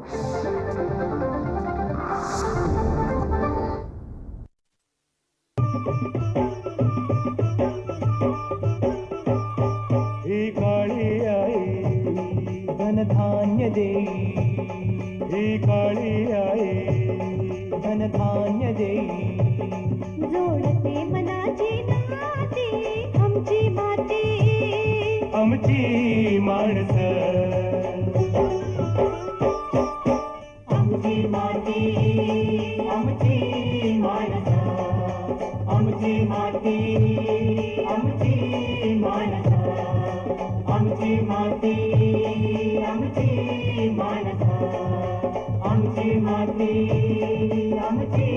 ही काळी आई धनधान्य देई ही काळी आई धनधान्य देई जोडते मनाची नाती आमची माती. आमची माणस आमची आमची माती आमची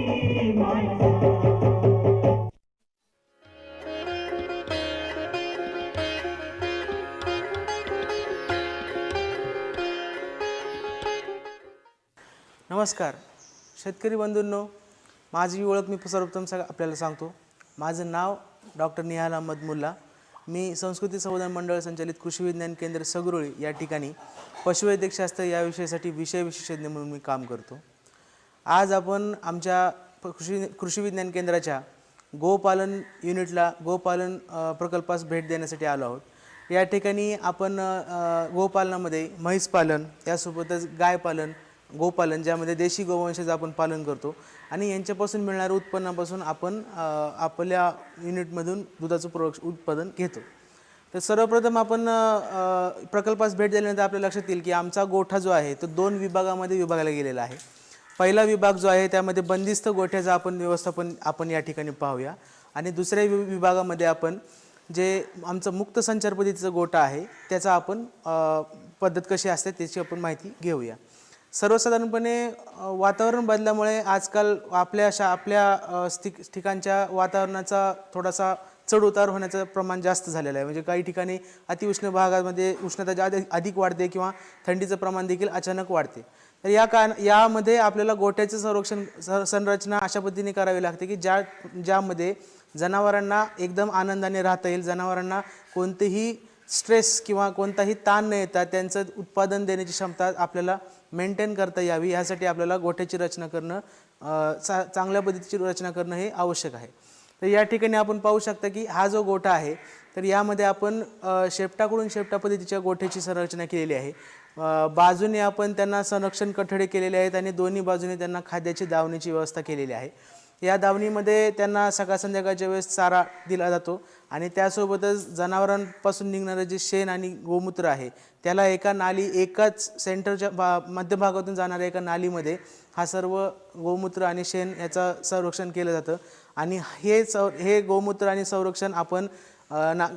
नमस्कार शेतकरी बंधूंनो माझी ओळख मी सर्वप्रथम सग आपल्याला सांगतो. माझं नाव डॉक्टर निहाल अहमद मुल्ला. मी संस्कृती संवर्धन मंडळ संचालित कृषी विज्ञान केंद्र सगरोळी या ठिकाणी पशुवैद्यकशास्त्र या विषयासाठी विषय विशेषज्ञ म्हणून मी काम करतो. आज आपण आमच्या कृषी कृषी विज्ञान केंद्राच्या गोपालन युनिटला गोपालन प्रकल्पास भेट देण्यासाठी आलो आहोत. या ठिकाणी आपण गोपालनामध्ये म्हैसपालन त्यासोबतच गायपालन गोपालन ज्यामध्ये देशी गोवंशाचं आपण पालन करतो. आणि यांच्यापासून मिळणाऱ्या उत्पन्नापासून आपण आपल्या युनिटमधून दुधाचं प्रोडक्श उत्पादन घेतो. तर सर्वप्रथम आपण प्रकल्पास भेट दिल्यानंतर आपल्या लक्षात येईल की आमचा गोठा जो आहे तो दोन विभागामध्ये विभागला गेलेला आहे. पहिला विभाग जो आहे त्यामध्ये बंदिस्त गोठ्याचं आपण व्यवस्थापन आपण या ठिकाणी पाहूया. आणि दुसऱ्या वि- विभागामध्ये आपण जे आमचं मुक्त संचार पद्धतीचं गोठा आहे त्याचा आपण पद्धत कशी असते त्याची आपण माहिती घेऊया. सर्वसाधारणपणे वातावरण बदलामुळे आजकाल आपल्या अशा आपल्या स्थिक ठिकाणच्या वातावरणाचा थोडासा चढ उतार होण्याचं प्रमाण जास्त झालेलं आहे. म्हणजे काही ठिकाणी अतिउष्ण भागामध्ये उष्णता जा अधिक वाढते किंवा थंडीचं प्रमाण देखील अचानक वाढते. तर या कारण यामध्ये आपल्याला गोठ्याचं संरक्षण संरचना अशा पद्धतीने करावी लागते की ज्या ज्यामध्ये जनावरांना एकदम आनंदाने राहता येईल जनावरांना कोणतेही स्ट्रेस किंवा कोणताही ताण न येता त्यांचं उत्पादन देण्याची क्षमता आपल्याला मेंटेन करता यावी यासाठी आपल्याला गोठ्याची रचना करणं चा चांगल्या पद्धतीची रचना करणं हे आवश्यक आहे. तर या ठिकाणी आपण पाहू शकता की हा जो गोठा आहे तर यामध्ये आपण शेपटाकडून शेपटा पद्धतीच्या गोठ्याची संरचना केलेली आहे. बाजूने आपण त्यांना संरक्षण कठडे केलेले आहेत आणि दोन्ही बाजूने त्यांना खाद्याची दावण्याची व्यवस्था केलेली आहे. या दावणीमध्ये त्यांना सकाळ संध्याकाळच्या वेळेस चारा दिला जातो आणि त्यासोबतच जनावरांपासून निघणारं जे शेण आणि गोमूत्र आहे त्याला एका नाली एकाच सेंटरच्या भा मध्यभागातून जाणाऱ्या एका नालीमध्ये हा सर्व गोमूत्र आणि शेण याचं संरक्षण केलं जातं. आणि हे सौ हे गोमूत्र आणि संरक्षण आपण ना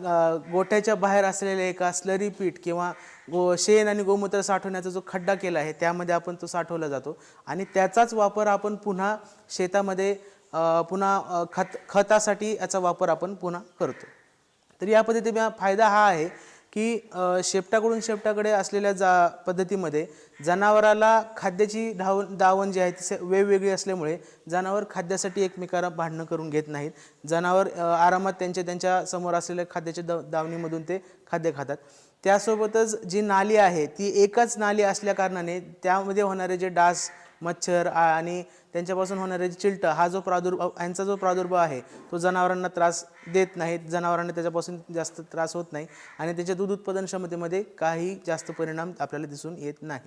गोठ्याच्या बाहेर असलेल्या एका स्लरी पीठ किंवा गो शेण आणि गोमूत्र साठवण्याचा जो खड्डा केला आहे त्यामध्ये आपण तो साठवला जातो. आणि त्याचाच वापर आपण पुन्हा शेतामध्ये पुन्हा खत खतासाठी याचा वापर आपण पुन्हा करतो. तर या पद्धतीने फायदा हा आहे की शेपटाकडून शेपटाकडे असलेल्या जा पद्धतीमध्ये जनावराला खाद्याची धाव दावण जी आहे ती वेगवेगळी असल्यामुळे जनावर खाद्यासाठी एकमेकाला भांडणं करून घेत नाहीत. जनावर आरामात त्यांच्या त्यांच्यासमोर असलेल्या खाद्याच्या द दावणीमधून ते खाद्य खातात. त्यासोबतच जी नाली आहे ती एकच नाली असल्याकारणाने त्यामध्ये होणारे जे डास मच्छर आणि त्यांच्यापासून होणारे चिलटं हा जो प्रादुर्भाव यांचा जो प्रादुर्भाव आहे तो जनावरांना त्रास देत नाहीत. जनावरांना त्याच्यापासून जास्त त्रास होत नाही आणि त्याच्या दूध उत्पादन क्षमतेमध्ये काही जास्त परिणाम आपल्याला दिसून येत नाही.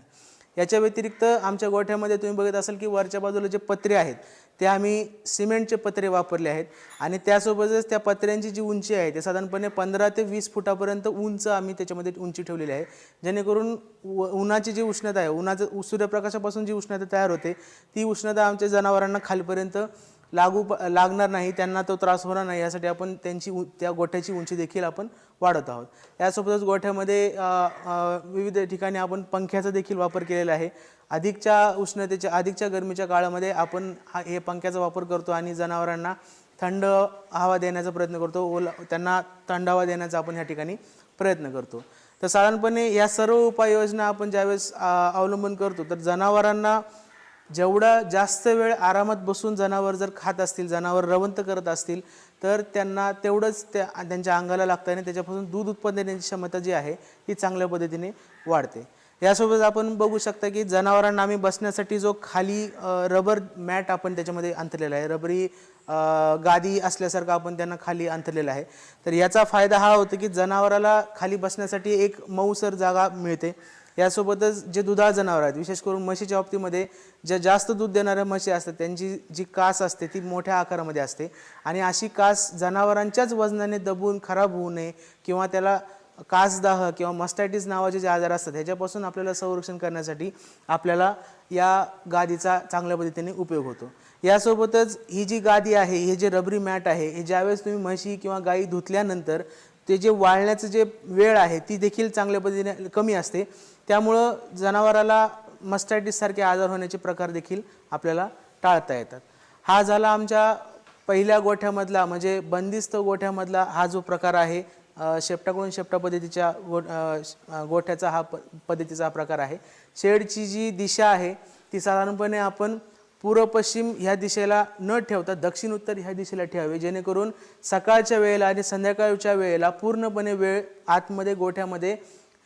याच्या व्यतिरिक्त आमच्या गोठ्यामध्ये तुम्ही बघत असाल की वरच्या बाजूला जे पत्रे आहेत ते आम्ही सिमेंटचे पत्रे वापरले आहेत. आणि त्यासोबतच त्या पत्र्यांची जी उंची आहे ते साधारणपणे पंधरा ते वीस फुटापर्यंत उंच आम्ही त्याच्यामध्ये उंची ठेवलेली आहे. जेणेकरून उ उन्हाची जी उष्णता आहे उन्हाचं सूर्यप्रकाशापासून जी उष्णता तयार होते ती उष्णता आमच्या जनावरांना खालपर्यंत लागू प लागणार नाही त्यांना तो त्रास होणार नाही यासाठी आपण त्यांची उ त्या गोठ्याची उंची देखील आपण वाढत आहोत. यासोबतच गोठ्यामध्ये विविध ठिकाणी आपण पंख्याचा देखील वापर केलेला आहे. अधिकच्या उष्णतेच्या अधिकच्या गरमीच्या काळामध्ये आपण हा हे पंख्याचा वापर करतो आणि जनावरांना थंड हवा देण्याचा प्रयत्न करतो. ओला त्यांना थंड हवा देण्याचा आपण ह्या ठिकाणी प्रयत्न करतो. तर साधारणपणे या सर्व उपाययोजना आपण ज्यावेळेस अवलंबन करतो तर जनावरांना जेवढा जास्त वेळ आरामात बसून जनावर जर खात असतील जनावर रवंत करत असतील तर त्यांना तेवढंच त्या त्यांच्या अंगाला लागतं आणि त्याच्यापासून दूध उत्पन्न देण्याची क्षमता जी आहे ती चांगल्या पद्धतीने वाढते. यासोबत आपण बघू शकता की जनावरांना आम्ही बसण्यासाठी जो खाली रबर मॅट आपण त्याच्यामध्ये अंतरलेला आहे. रबरी गादी असल्यासारखं आपण त्यांना खाली अंतरलेलं आहे. तर याचा फायदा हा होतो की जनावराला खाली बसण्यासाठी एक मऊसर जागा मिळते. यासोबतच जे दुधाळ जनावर आहेत विशेष करून म्हशीच्या बाबतीमध्ये ज्या जास्त दूध देणाऱ्या म्हशी असतात त्यांची जी कास असते ती मोठ्या आकारामध्ये असते. आणि अशी कास जनावरांच्याच वजनाने दबून खराब होऊ नये किंवा त्याला कासदाह किंवा मस्टायटिस नावाचे जे आजार असतात ह्याच्यापासून आपल्याला संरक्षण करण्यासाठी आपल्याला या गादीचा चांगल्या पद्धतीने उपयोग होतो. यासोबतच ही जी गादी आहे हे जे रबरी मॅट आहे हे ज्यावेळेस तुम्ही म्हशी किंवा गाई धुतल्यानंतर ते जे वाळण्याचं जे वेळ आहे ती देखील चांगल्या पद्धतीने कमी असते. त्यामुळं जनावराला मस्टॅटिस आजार होण्याचे प्रकार देखील आपल्याला टाळता येतात. हा झाला आमच्या पहिल्या गोठ्यामधला म्हणजे बंदिस्त गोठ्यामधला हा जो प्रकार आहे शेपटाकडून शेपटा पद्धतीच्या गो श- गोठ्याचा हा प पद्धतीचा हा प्रकार आहे. शेडची जी दिशा आहे ती साधारणपणे आपण पूर्व पश्चिम ह्या दिशेला न ठेवता दक्षिण उत्तर ह्या दिशेला ठेवावे. जेणेकरून सकाळच्या वेळेला आणि संध्याकाळच्या वेळेला पूर्णपणे वेळ आतमध्ये गोठ्यामध्ये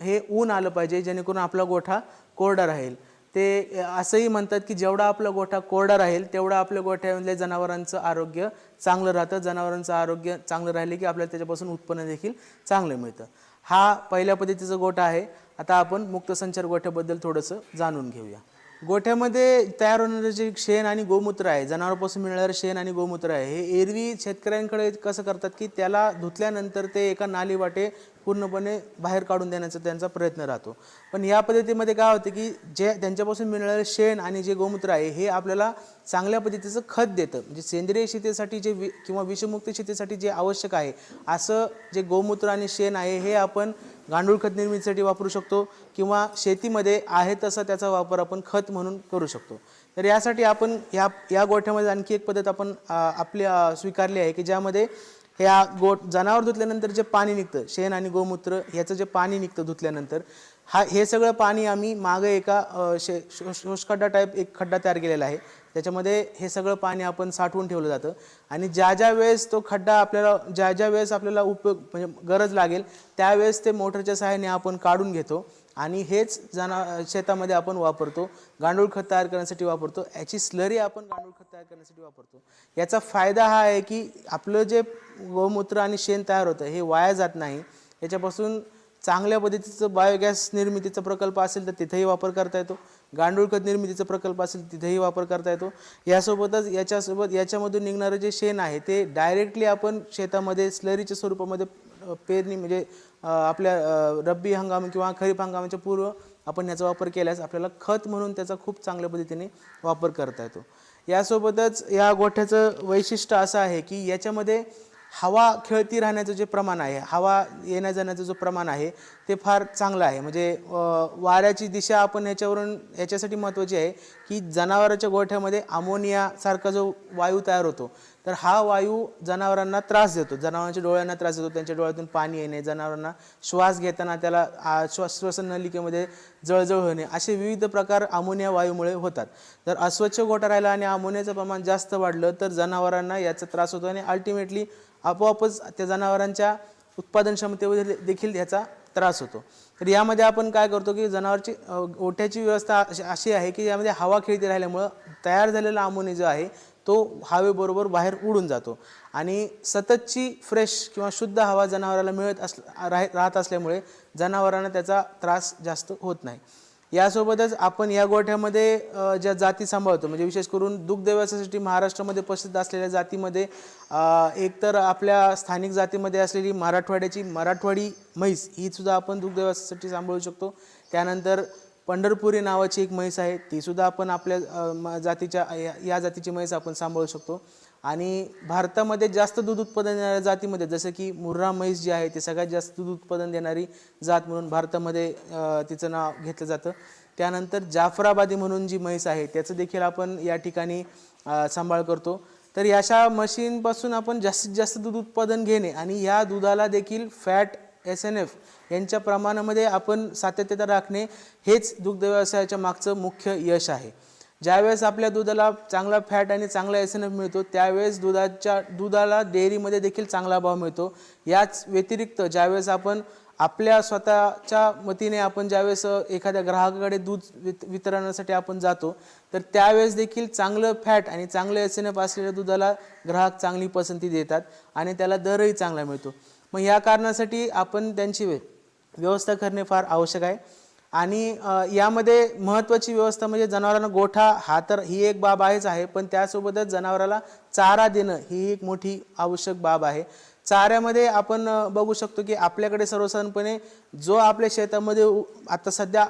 हे ऊन आलं पाहिजे जेणेकरून आपला गोठा कोरडा राहील. ते असंही म्हणतात की जेवढा आपला गोठा कोरडा राहील तेवढा आपल्या गोठ्यामधल्या जनावरांचं आरोग्य चांगलं राहतं. जनावरांचं आरोग्य चांगलं राहिले की आपल्याला त्याच्यापासून उत्पन्न देखील चांगलं मिळतं. हा पहिल्या पद्धतीचा गोठा आहे. आता आपण मुक्त संचार गोठ्याबद्दल थोडंसं जाणून घेऊया. गोठ्यामध्ये तयार होणारं जे शेण आणि गोमूत्र आहे जनावरांपासून मिळणारं शेण आणि गोमूत्र आहे हे एरवी शेतकऱ्यांकडे कसं करतात की त्याला धुतल्यानंतर ते एका नाली वाटे पूर्णपणे बाहेर काढून देण्याचा त्यांचा प्रयत्न राहतो. पण या पद्धतीमध्ये काय होतं की जे त्यांच्यापासून मिळणारं शेण आणि जे गोमूत्र आहे हे आपल्याला चांगल्या पद्धतीचं खत देतं. म्हणजे सेंद्रिय शेतीसाठी जे वि किंवा विषमुक्त शेतीसाठी जे आवश्यक आहे असं जे गोमूत्र आणि शेण आहे हे आपण गांडूळ खत निर्मितीसाठी वापरू शकतो. किंवा शेतीमध्ये आहे तसा त्याचा वापर आपण खत म्हणून करू शकतो. तर यासाठी आपण या या गोठ्यामध्ये आणखी एक पद्धत आपण आपली स्वीकारली आहे की ज्यामध्ये ह्या गोट जनावर धुतल्यानंतर जे पाणी निघतं शेण आणि गोमूत्र ह्याचं जे पाणी निघतं धुतल्यानंतर हा हे सगळं पाणी आम्ही मागं एका शे शोषखड्डा टाईप एक खड्डा तयार केलेला आहे. त्याच्यामध्ये हे सगळं पाणी आपण साठवून ठेवलं जातं. आणि ज्या ज्या वेळेस तो खड्डा आपल्याला ज्या ज्या वेळेस आपल्याला उपयोग म्हणजे गरज लागेल त्यावेळेस ते मोटरच्या सहाय्याने आपण काढून घेतो. आणि हेच जना शेतामध्ये आपण वापरतो गांडूळ खत तयार करण्यासाठी वापरतो याची स्लरी आपण गांडूळ खत तयार करण्यासाठी वापरतो. याचा फायदा हा आहे की आपलं जे गोमूत्र आणि शेण तयार होतं हे वाया जात नाही. याच्यापासून चांगल्या पद्धतीचं बायोगॅस निर्मितीचा प्रकल्प असेल तर तिथेही वापर करता येतो. गांडूळ खत निर्मितीचा प्रकल्प असेल तिथेही वापर करता येतो. यासोबतच याच्यासोबत याच्यामधून निघणारं जे शेण आहे ते डायरेक्टली आपण शेतामध्ये स्लरीच्या स्वरूपामध्ये पेरणी म्हणजे आपल्या रब्बी हंगाम किंवा खरीप हंगामाच्या पूर्व आपण याचा वापर केल्यास आपल्याला खत म्हणून त्याचा खूप चांगल्या पद्धतीने वापर करता येतो. यासोबतच या गोठ्याचं वैशिष्ट्य असं आहे की याच्यामध्ये हवा खेळती राहण्याचं जे प्रमाण आहे हवा येण्या जाण्याचं जो प्रमाण आहे ते फार चांगलं आहे. म्हणजे वाऱ्याची दिशा आपण याच्यावरून याच्यासाठी महत्त्वाची आहे की जनावराच्या गोठ्यामध्ये अमोनियासारखा जो वायू तयार होतो तर हा वायू जनावरांना त्रास देतो. जनावरांच्या डोळ्यांना त्रास देतो. त्यांच्या डोळ्यातून पाणी येणे जनावरांना श्वास घेताना त्याला आ, श्वास श्वसन नलिकेमध्ये जळजळ होणे असे विविध प्रकार अमोनिया वायूमुळे होतात. जर अस्वच्छ गोठा राहिला आणि अमोनियाचं प्रमाण जास्त वाढलं तर जनावरांना याचा त्रास होतो आणि अल्टिमेटली आपोआपच त्या जनावरांच्या उत्पादन क्षमतेवर देखील याचा त्रास होतो. तर यामध्ये आपण काय करतो की जनावरची ओठ्याची गोठ्याची व्यवस्था अशी- अशी आहे की यामध्ये हवा खेळती राहिल्यामुळं तयार झालेला अमोनिया जो आहे तो हवेबरोबर बाहेर उडून जातो. आणि सततची फ्रेश किंवा शुद्ध हवा जनावराला मिळत अस राह राहत असल्यामुळे जनावरांना त्याचा त्रास जास्त होत नाही. यासोबतच आपण या गोठ्यामध्ये ज्या जाती सांभाळतो म्हणजे विशेष करून दुग्ध व्यवसायासाठी महाराष्ट्रामध्ये प्रसिद्ध असलेल्या जातीमध्ये एकतर आपल्या स्थानिक जातीमध्ये असलेली मराठवाड्याची मराठवाडी म्हैस ही सुद्धा आपण दुग्ध व्यवसायासाठी सांभाळू शकतो. त्यानंतर पंढरपुरी नावाची एक म्हैस आहे तीसुद्धा आपण आपल्या म- जातीच्या या- या जातीची म्हैस आपण सांभाळू शकतो. आणि भारतामध्ये जास्त दूध उत्पादन देणाऱ्या जातीमध्ये जसं की मुर्रा म्हैस जी आहे ती सगळ्यात जास्त दूध उत्पादन देणारी जात म्हणून भारतामध्ये तिचं नाव घेतलं जातं. त्यानंतर जाफराबादी म्हणून जी म्हैस आहे त्याचं देखील आपण या ठिकाणी सांभाळ करतो. तर याशा मशीनपासून आपण जास्तीत जास्त दूध उत्पादन घेणे आणि या दुधाला देखील फॅट एस एन एफ यांच्या प्रमाणामध्ये आपण सातत्यता राखणे हेच दुग्ध व्यवसायाच्या मागचं मुख्य यश आहे. ज्यावेळेस आपल्या दुधाला चांगला फॅट आणि चांगला एस एन एफ मिळतो त्यावेळेस दुधाच्या दुधाला डेअरीमध्ये देखील चांगला भाव मिळतो. याच व्यतिरिक्त ज्यावेळेस आपण आपल्या स्वतःच्या मतीने आपण ज्यावेळेस एखाद्या ग्राहकाकडे दूध वित वितरणासाठी आपण जातो तर त्यावेळेस देखील चांगलं फॅट आणि चांगलं एस एन एफ असलेल्या दुधाला ग्राहक चांगली पसंती देतात आणि त्याला दरही चांगला मिळतो. मग या कारणासाठी आपण त्यांची व्य- व्यवस्था करणे फार आवश्यक आहे. आणि यामध्ये महत्त्वाची व्यवस्था म्हणजे जनावरांना गोठा हा तर ही एक बाब आहेच आहे पण त्यासोबतच जनावराला चारा देणं ही एक मोठी आवश्यक बाब आहे. चाऱ्यामध्ये आपण बघू शकतो की आपल्याकडे सर्वसाधारणपणे जो आपल्या शेतामध्ये उ- आता सध्या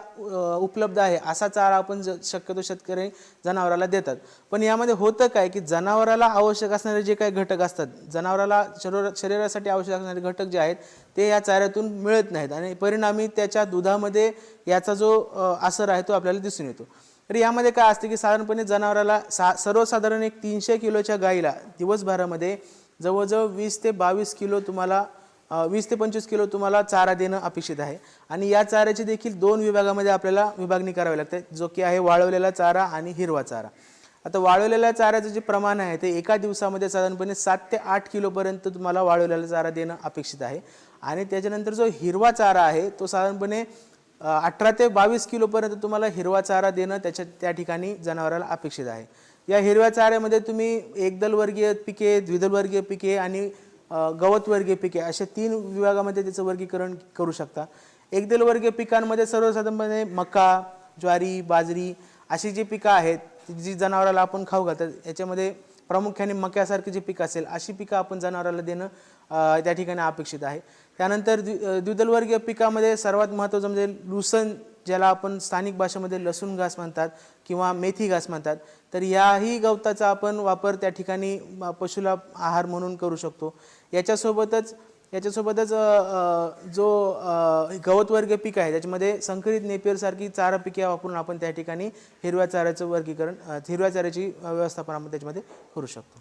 उपलब्ध आहे असा चारा आपण ज शक्यतो शेतकरी जनावराला देतात. पण यामध्ये होतं काय की जनावराला आवश्यक असणारे जे काही घटक असतात जनावराला शरीर शरीरासाठी आवश्यक असणारे घटक जे आहेत ते या चाऱ्यातून मिळत नाहीत आणि परिणामी त्याच्या दुधामध्ये याचा जो असर आहे तो आपल्याला दिसून येतो. तर यामध्ये काय असतं की साधारणपणे जनावराला सा सर्वसाधारण एक तीनशे किलोच्या गाईला दिवसभरामध्ये जवळजवळ वीस ते बावीस किलो तुम्हाला वीस ते पंचवीस किलो तुम्हाला चारा देणं अपेक्षित आहे. आणि या चाऱ्याची देखील दोन विभागामध्ये आपल्याला विभागणी करावी लागते जो की आहे वाळवलेला चारा आणि हिरवा चारा. आता वाळवलेल्या चाऱ्याचं जे प्रमाण आहे ते एका दिवसामध्ये साधारणपणे सात ते आठ किलोपर्यंत तुम्हाला वाळवलेला चारा देणं अपेक्षित आहे. आणि त्याच्यानंतर जो हिरवा चारा आहे तो साधारणपणे अठरा ते बावीस किलोपर्यंत तुम्हाला हिरवा चारा देणं त्याच्या त्या ठिकाणी जनावराला अपेक्षित आहे. या हिरव्या चाऱ्यामध्ये तुम्ही एकदलवर्गीय पिके द्विदलवर्गीय पिके आणि गवतवर्गीय पिके अशा तीन विभागामध्ये त्याचं वर्गीकरण करू शकता. एकदलवर्गीय पिकांमध्ये सर्वसाधारणपणे मका ज्वारी बाजरी अशी जी पिकं आहेत जी जनावराला आपण खाऊ घालतात याच्यामध्ये प्रामुख्याने मक्यासारखी जी पिकं असेल अशी पिकं आपण जनावराला देणं त्या ठिकाणी अपेक्षित आहे. त्यानंतर द्वि द्विदलवर्गीय पिकामध्ये सर्वात महत्त्वाचं म्हणजे लुसन ज्याला आपण स्थानिक भाषेमध्ये लसूण घास म्हणतात किंवा मेथी घास म्हणतात तर याही गवताचा आपण वापर त्या ठिकाणी पशुला आहार म्हणून करू शकतो. याच्यासोबतच याच्यासोबतच जो गवत गवतवर्गीय पीक आहे त्याच्यामध्ये संकरित नेपियरसारखी चारा पिके वापरून आपण त्या ठिकाणी हिरव्या चाऱ्याचं वर्गीकरण हिरव्या चाऱ्याची व्यवस्थापन आपण त्याच्यामध्ये करू शकतो.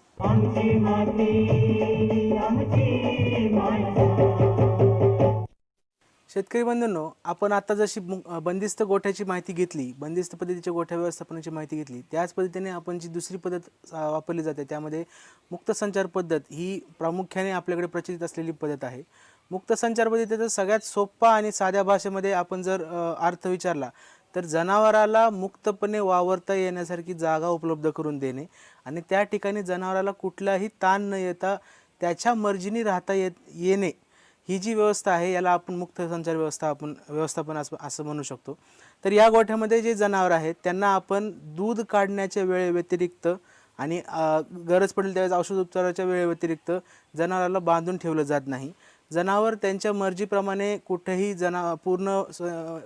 शेतकरी बंधूंनो आपण आता जशी मु- बंदिस्त गोठ्याची माहिती घेतली बंदिस्त पद्धतीच्या गोठ्या व्यवस्थापनाची माहिती घेतली त्याच पद्धतीने आपण जी दुसरी पद्धत वापरली जाते त्यामध्ये मुक्त संचार पद्धत ही प्रामुख्याने आपल्याकडे प्रचलित असलेली पद्धत आहे. मुक्त संचार पद्धतीचा सगळ्यात सोपा आणि साध्या भाषेमध्ये आपण जर अर्थ विचारला तर जनावराला मुक्तपणे वावरता येण्यासारखी जागा उपलब्ध करून देणे आणि त्या ठिकाणी जनावराला कुठलाही ताण न येता त्याच्या मर्जीने राहता येत येणे ही जी व्यवस्था आहे याला आपण मुक्त संचार व्यवस्था आपण व्यवस्थापन असं असं म्हणू शकतो. तर या गोठ्यामध्ये जे जनावर आहेत त्यांना आपण दूध काढण्याच्या वेळेव्यतिरिक्त आणि गरज पडेल त्यावेळेस औषध उपचाराच्या वेळेव्यतिरिक्त जनावराला बांधून ठेवलं जात नाही. जनावर त्यांच्या मर्जीप्रमाणे कुठेही जना पूर्ण स-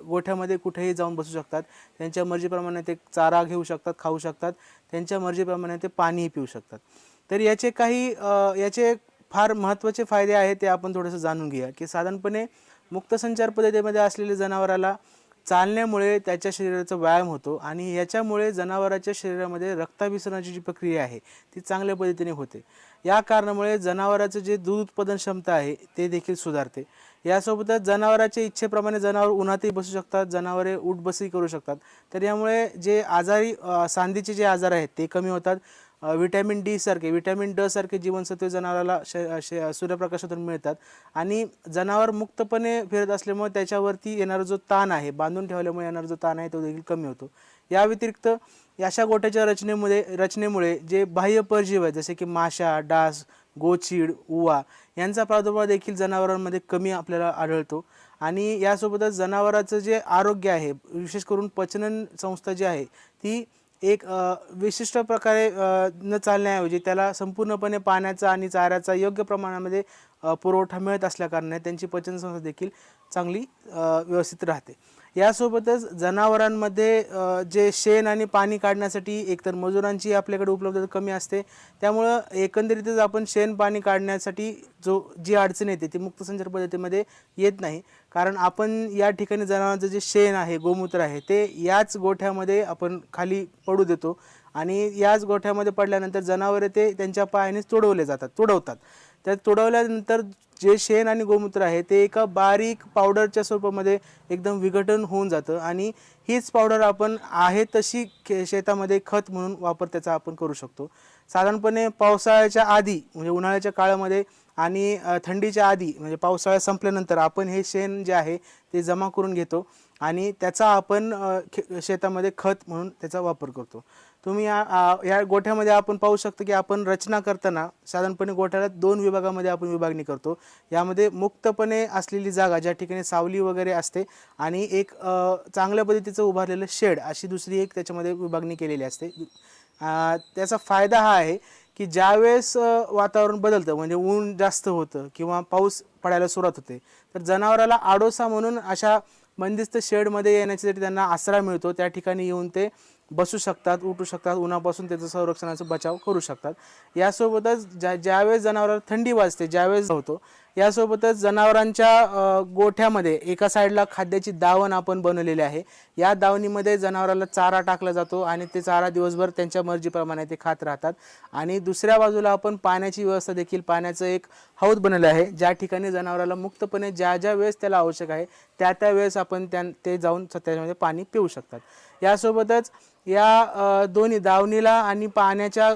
गोठ्यामध्ये कुठेही जाऊन बसू शकतात. त्यांच्या मर्जीप्रमाणे ते चारा घेऊ शकतात खाऊ शकतात. त्यांच्या मर्जीप्रमाणे ते पाणीही पिऊ शकतात. तर याचे काही याचे फार महत्त्वाचे फायदे आहेत ते आपण थोडंसं जाणून घेऊया की साधारणपणे मुक्त संचार पद्धतीमध्ये असलेल्या जनावराला चालण्यामुळे त्याच्या शरीराचा व्यायाम होतो आणि याच्यामुळे जनावराच्या शरीरामध्ये रक्ताभिसरणाची जी प्रक्रिया आहे ती चांगल्या पद्धतीने होते. या कारणामुळे जनावराचं जे दूध उत्पादन क्षमता आहे ते देखील सुधारते. यासोबतच जनावराच्या इच्छेप्रमाणे जनावर उन्हातही बसू शकतात जनावरे उठबसही करू शकतात. तर यामुळे जे आजारी सांधीचे जे आजार आहेत ते कमी होतात. व्हिटॅमिन डी सारखे व्हिटॅमिन ड सारखे जीवनसत्वे जनावराला श श सूर्यप्रकाशातून मिळतात. आणि जनावर मुक्तपणे फिरत असल्यामुळे त्याच्यावरती येणारा जो ताण आहे बांधून ठेवल्यामुळे येणारा जो ताण आहे तो देखील कमी होतो. या व्यतिरिक्त अशा गोट्याच्या रचनेमध्ये रचनेमुळे जे बाह्य परजीव आहेत जसे की माशा डास गोचीड उवा यांचा प्रादुर्भाव देखील जनावरांमध्ये कमी आपल्याला आढळतो. आणि यासोबतच जनावराचं जे आरोग्य आहे विशेष करून पचनन संस्था जी आहे ती एक विशिष्ट प्रकारे न चालण्याऐवजी त्याला संपूर्णपणे पाण्याचा आणि चाऱ्याचा योग्य प्रमाणामध्ये पुरवठा मिळत असल्याकारणाने त्यांची पचनसंस्था देखील चांगली व्यवस्थित राहते. यासोबतच जनावरांमध्ये जे शेण आणि पाणी काढण्यासाठी एकतर मजुरांची आपल्याकडे उपलब्धता कमी असते. त्यामुळं एकंदरीतच आपण शेण पाणी काढण्यासाठी जो जी अडचण येते ती मुक्त संचार पद्धतीमध्ये येत नाही. कारण आपण या ठिकाणी जनावरांचं जे शेण आहे गोमूत्र आहे ते याच गोठ्यामध्ये आपण खाली पडू देतो. आणि याच गोठ्यामध्ये पडल्यानंतर जनावरे ते त्यांच्या पायानेच तुडवले जातात तुडवतात. त्या तुडवल्यानंतर जे शेण आणि गोमूत्र आहे ते एका बारीक पावडरच्या स्वरूपामध्ये एकदम विघटन होऊन जातं आणि हीच पावडर आपण आहे तशी खे शेतामध्ये खत म्हणून वापर त्याचा आपण करू शकतो. साधारणपणे पावसाळ्याच्या आधी म्हणजे उन्हाळ्याच्या काळामध्ये आणि थंडीच्या आधी म्हणजे पावसाळा संपल्यानंतर आपण हे शेण जे आहे ते जमा करून घेतो आणि त्याचा आपण खे- शेतामध्ये खत म्हणून त्याचा वापर करतो. तुम्ही या या गोठ्यामध्ये आपण पाहू शकतो की आपण रचना करताना साधारणपणे गोठ्याला दोन विभागामध्ये आपण विभागणी करतो. यामध्ये मुक्तपणे असलेली जागा ज्या ठिकाणी सावली वगैरे असते आणि एक चांगल्या पद्धतीचं उभारलेलं शेड अशी दुसरी एक त्याच्यामध्ये विभागणी केलेली असते. त्याचा फायदा हा आहे की ज्यावेळेस वातावरण बदलतं म्हणजे ऊन जास्त होतं किंवा पाऊस पडायला सुरुवात होते तर जनावराला आडोसा म्हणून अशा बंदिस्त शेडमध्ये येण्यासाठी त्यांना आसरा मिळतो. त्या ठिकाणी येऊन ते बसू शकतात उठू शकतात उन्हापासून त्याचं संरक्षणाचा बचाव करू शकतात. यासोबतच ज्या ज्यावेळेस जनावराला थंडी वाजते ज्यावेळेस होतो यासोबतच जनावरांच्या गोठ्यामध्ये एका साईडला खाद्याची दावण आपण बनवलेली आहे. या दावणीमध्ये जनावराला चारा टाकला जातो आणि ते चारा दिवसभर त्यांच्या मर्जीप्रमाणे ते खात राहतात. आणि दुसऱ्या बाजूला आपण पाण्याची व्यवस्था देखील पाण्याचं एक हौद बनवलं आहे. ज्या ठिकाणी जनावराला मुक्तपणे ज्या ज्या वेळेस त्याला आवश्यक आहे त्या त्या वेळेस आपण त्या ते जाऊन त्याच्यामध्ये पाणी पिऊ शकतात. यासोबतच या दोन्ही दावणीला आणि पाण्याच्या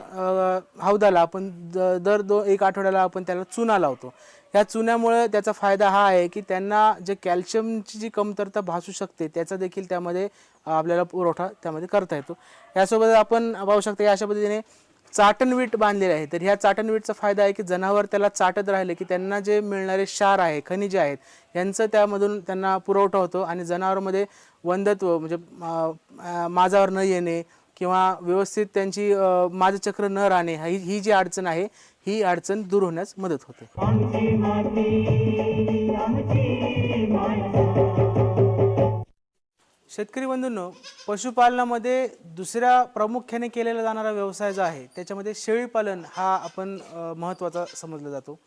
हौदाला आपण द- दर दो एक आठवड्याला आपण त्याला चुना लावतो. ह्या चुन्यामुळे त्याचा फायदा हा आहे की त्यांना जे कॅल्शियमची जी कमतरता भासू शकते त्याचा देखील त्यामध्ये आपल्याला पुरवठा त्यामध्ये करता येतो. यासोबत आपण पाहू शकतो की अशा पद्धतीने चाटणवीट बांधलेले आहे. तर ह्या चाटणवीटचा फायदा आहे की जनावर त्याला चाटत राहिले की त्यांना जे मिळणारे क्षार आहे खनिजे आहेत यांचं त्यामधून त्यांना पुरवठा होतो आणि जनावरमध्ये वंदत्व म्हणजे माझावर न येणे किंवा व्यवस्थित त्यांची माझं चक्र न राहणे ही ही जी अडचण आहे ही अडचण दूर होण्यास मदत होते. शेतकरी बंधूंनो पशुपालनामध्ये दुसऱ्या प्रामुख्याने केलेला जाणारा व्यवसाय जो आहे त्याच्यामध्ये शेळीपालन हा आपण महत्त्वाचा समजला जातो.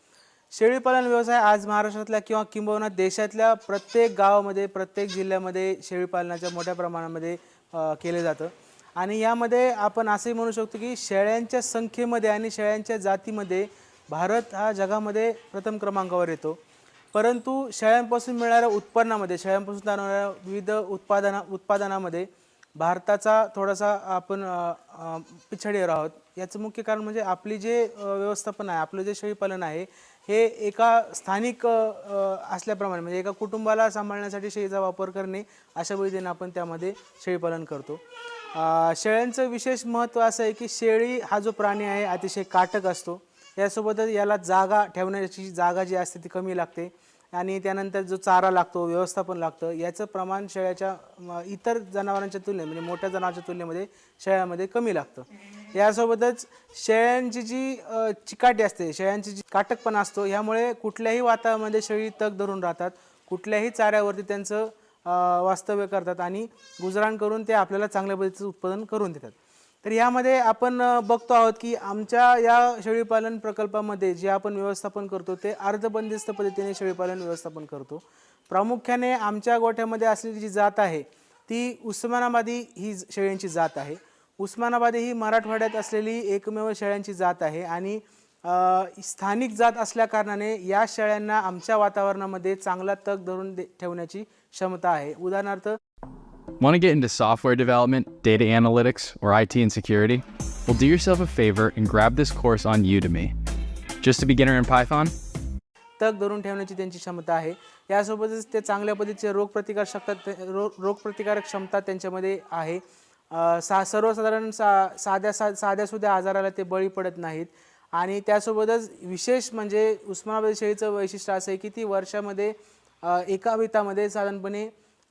शेळीपालन व्यवसाय आज महाराष्ट्रातल्या किंवा किंबहुना देशातल्या प्रत्येक गावामध्ये प्रत्येक जिल्ह्यामध्ये शेळीपालनाच्या मोठ्या प्रमाणामध्ये केलं केले जातं. आणि यामध्ये आपण असंही म्हणू शकतो की शेळ्यांच्या संख्येमध्ये आणि शेळ्यांच्या जातीमध्ये भारत हा जगामध्ये प्रथम क्रमांकावर येतो. परंतु शेळ्यांपासून मिळणाऱ्या उत्पन्नामध्ये शेळ्यांपासून तयार विविध उत्पादना उत्पादनामध्ये भारताचा थोडासा आपण पिछाडीवर आहोत. याचं मुख्य कारण म्हणजे आपली जे व्यवस्थापन आहे आपलं जे शेळीपालन आहे हे एका स्थानिक असल्याप्रमाणे म्हणजे एका कुटुंबाला सांभाळण्यासाठी शेळीचा वापर करणे अशा पद्धतीने आपण त्यामध्ये शेळीपालन करतो. शेळ्यांचं विशेष महत्त्व असं आहे की शेळी हा जो प्राणी आहे अतिशय काटक असतो. यासोबतच याला जागा ठेवण्याची जागा जी असते ती कमी लागते. आणि त्यानंतर जो चारा लागतो व्यवस्थापन लागतं याचं प्रमाण शेळ्याच्या म, इतर जनावरांच्या तुलनेत म्हणजे मोठ्या जनावरांच्या तुलनेमध्ये शेळ्यामध्ये कमी लागतं. यासोबतच शेळ्यांची जी चिकाटी असते शेळ्यांची जी काटकपणा असतो ह्यामुळे कुठल्याही वातावरणामध्ये शेळी तग धरून राहतात कुठल्याही चाऱ्यावरती त्यांचं वास्तव्य करतात आणि गुजराण करून ते आपल्याला चांगल्या पद्धतीचं उत्पादन करून देतात. तर यामध्ये आपण बघतो आहोत की आमच्या या शेळीपालन प्रकल्पामध्ये जे आपण व्यवस्थापन करतो ते अर्धबंदिस्त पद्धतीने शेळीपालन व्यवस्थापन करतो. प्रामुख्याने आमच्या गोठ्यामध्ये असलेली जी जात आहे ती उस्मानाबादी ही शेळ्यांची जात आहे. उस्मानाबादी ही मराठवाड्यात असलेली एकमेव शेळ्यांची जात आहे आणि स्थानिक जात असल्या कारणाने या शेळ्यांना आमच्या वातावरणामध्ये चांगला तग धरून दे- ठेवण्याची क्षमता आहे. उदाहरणार्थ Want to get into software development, data analytics, or IT and security? Well, do yourself a favor and grab this course on Udemy. Just a beginner in Python? तग धरून ठेवण्याची त्यांची क्षमता आहे यासोबतच ते चांगल्या पद्धतीचे रोगप्रतिकार शकतात रो रोगप्रतिकारक क्षमता त्यांच्यामध्ये आहे सा सर्वसाधारण सा साध्या सा साध्यासुद्धा आजाराला ते बळी पडत नाहीत आणि त्यासोबतच विशेष म्हणजे उस्मानाबादी शेळीचं वैशिष्ट्य असं आहे की ती वर्षामध्ये एका वितामध्ये साधारणपणे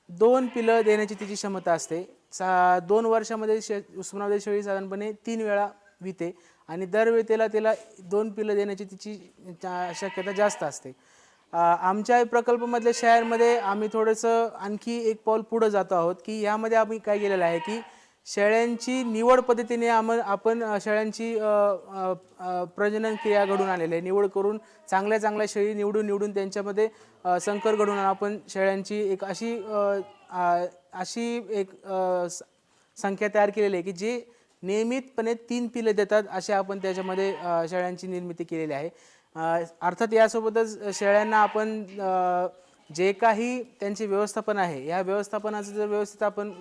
दोन पिलं देण्याची तिची क्षमता असते. सा दोन वर्षामध्ये शे उस्मानाबादी शेळी साधारणपणे तीन वेळा विते आणि दर वेळेला तिला दोन पिलं देण्याची तिची शक्यता जास्त असते. आमच्या प्रकल्पामधल्या शहरमध्ये आम्ही थोडंसं आणखी एक पाऊल पुढं जातो आहोत की यामध्ये आम्ही काय केलेलं आहे की शेळ्यांची निवड पद्धतीने आम आपण शेळ्यांची प्रजनन क्रिया घडून आलेली आहे. निवड करून चांगल्या चांगल्या शेळी निवडून निवडून त्यांच्यामध्ये संकर घडून आणून आपण शेळ्यांची एक अशी अशी एक स- संख्या तयार केलेली आहे की जी नियमितपणे तीन पिलं देतात असे आपण त्याच्यामध्ये शेळ्यांची निर्मिती केलेली आहे. अर्थात यासोबतच शेळ्यांना आपण जे काही त्यांचे व्यवस्थापन आहे या व्यवस्थापनाचं जर व्यवस्थित आपण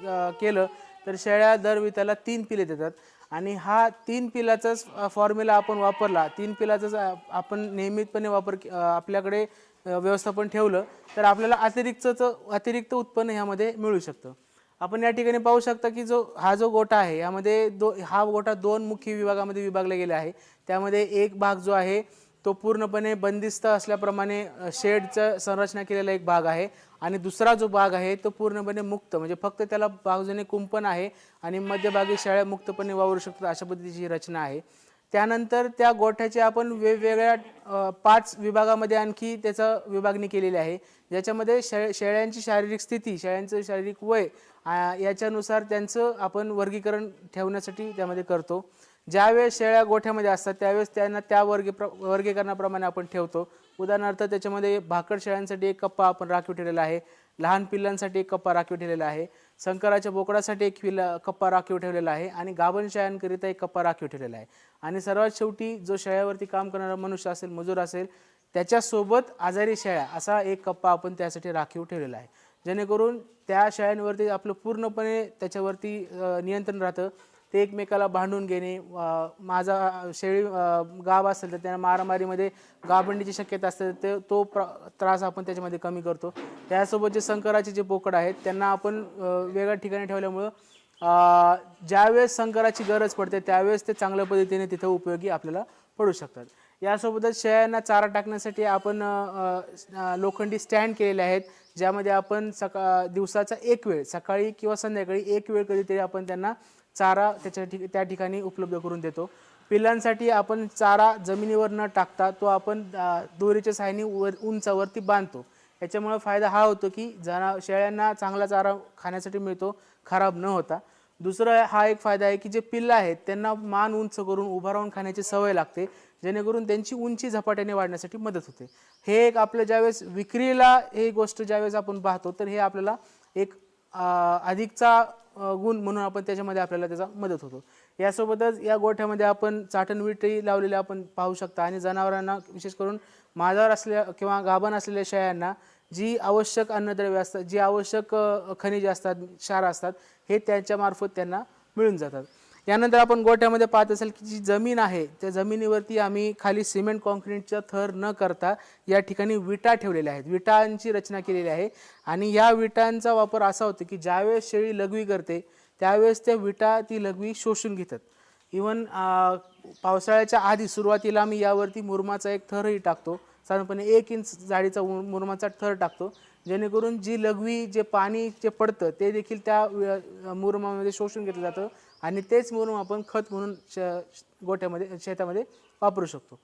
केलं तर शेळ्या दर विताला तीन पिले देतात. आणि हा तीन पिलाचाच फॉर्म्युला आपण वापरला तीन पिलाचाच आपण नियमितपणे वापर आपल्याकडे व्यवस्थापन ठेवलं तर आपल्याला अतिरिक्तचं अतिरिक्त उत्पन्न ह्यामध्ये मिळू शकतं. आपण या ठिकाणी पाहू शकता की जो हा जो गोठा आहे यामध्ये दो हा गोठा दोन मुख्य विभागामध्ये विभागला गेला आहे. त्यामध्ये एक भाग जो आहे तो पूर्णपणे बंदिस्त असल्याप्रमाणे शेडचं संरचना केलेला एक भाग आहे आणि दुसरा जो भाग आहे तो पूर्णपणे मुक्त म्हणजे फक्त त्याला बाजूने कुंपण आहे आणि मध्यभागी शेळ्या मुक्तपणे वावरू शकतात अशा पद्धतीची रचना आहे. त्यानंतर त्या गोठ्याचे आपण वेगवेगळ्या पाच विभागामध्ये आणखी त्याचं विभागणी केलेली आहे. ज्याच्यामध्ये शे शेळ्यांची शारीरिक स्थिती शेळ्यांचं शारीरिक वय याच्यानुसार त्यांचं आपण वर्गीकरण ठेवण्यासाठी त्यामध्ये करतो. ज्यावेळेस शेळ्या गोठ्यामध्ये असतात त्यावेळेस त्यांना त्या वर्गी प्र वर्गीकरणाप्रमाणे आपण ठेवतो. उदाहरणार्थ त्याच्यामध्ये भाकड शेळ्यांसाठी एक कप्पा आपण राखीव ठेवलेला आहे लहान पिल्लांसाठी एक कप्पा राखीव ठेवलेला आहे शंकराच्या बोकडासाठी एक पिला कप्पा राखीव ठेवलेला आहे आणि गाभण शेळ्यांकरिता एक कप्पा राखीव ठेवलेला आहे. आणि सर्वात शेवटी जो शेळ्यावरती काम करणारा मनुष्य असेल मजूर असेल त्याच्यासोबत आजारी शेळ्या असा एक कप्पा आपण त्यासाठी राखीव ठेवलेला आहे. जेणेकरून त्या शेळ्यांवरती आपलं पूर्णपणे त्याच्यावरती नियंत्रण राहतं. ते एकमेकाला भांडून घेणे माझा शेळी गाब गाव असेल तर त्यांना मारामारीमध्ये गाभंडीची शक्यता असते ते तो प्र त्रास आपण त्याच्यामध्ये कमी करतो. त्यासोबत जे संकराचे जे बोकड आहेत त्यांना आपण वेगळ्या ठिकाणी ठेवल्यामुळं ज्यावेळेस संकराची गरज पडते त्यावेळेस ते चांगल्या पद्धतीने तिथं उपयोगी आपल्याला पडू शकतात. यासोबतच शेळ्यांना चारा टाकण्यासाठी आपण लोखंडी स्टँड केलेले आहेत ज्यामध्ये आपण सका दिवसाचा एक वेळ सकाळी किंवा संध्याकाळी एक वेळ कधीतरी आपण त्यांना चारा त्याच्या ठिक त्या ठिकाणी उपलब्ध करून देतो. पिल्लांसाठी आपण चारा जमिनीवर न टाकता तो आपण दोरीच्या सहाय्याने वर उंचावरती बांधतो. याच्यामुळे फायदा हा होतो की जना शेळ्यांना चांगला चारा खाण्यासाठी मिळतो खराब न होता. दुसरं हा एक फायदा आहे की जे पिल्लं आहेत त्यांना मान उंच करून उभा राहून खाण्याची सवय लागते जेणेकरून त्यांची उंची झपाट्याने वाढण्यासाठी मदत होते. हे एक आपलं ज्यावेळेस विक्रीला हे गोष्ट ज्यावेळेस आपण पाहतो तर हे आपल्याला एक अधिकचा गुण म्हणून आपण त्याच्यामध्ये आपल्याला त्याचा मदत होतो. यासोबतच या गोठ्यामध्ये आपण चाटण विटही लावलेले आपण पाहू शकता आणि जनावरांना विशेष करून माझावर असल्या किंवा गाभण असलेल्या शेळ्यांना जी आवश्यक अन्नद्रव्य असतात जी आवश्यक खनिजे असतात क्षार असतात हे त्यांच्यामार्फत त्यांना मिळून जातात. यानंतर आपण गोठ्यामध्ये पाहत असेल की जी जमीन आहे त्या जमिनीवरती आम्ही खाली सिमेंट कॉन्क्रीटचा थर न करता या ठिकाणी विटा ठेवलेल्या आहेत. विटांची रचना केलेली आहे आणि या विटांचा वापर असा होतो की ज्यावेळेस शेळी लघवी करते त्यावेळेस त्या विटा ती लघवी शोषून घेतात. इवन पावसाळ्याच्या आधी सुरुवातीला आम्ही यावरती मुरमाचा एक थरही टाकतो. साधारणपणे एक इंच जाडीचा मुरमाचा थर टाकतो. जेणेकरून जी लघवी जे पाणी जे पडतं ते देखील त्या वि- मुरमामध्ये शोषून घेतलं जातं. आणि तेच म्हणून आपण खत म्हणून श गोठ्यामध्ये शेतामध्ये वापरू शकतो.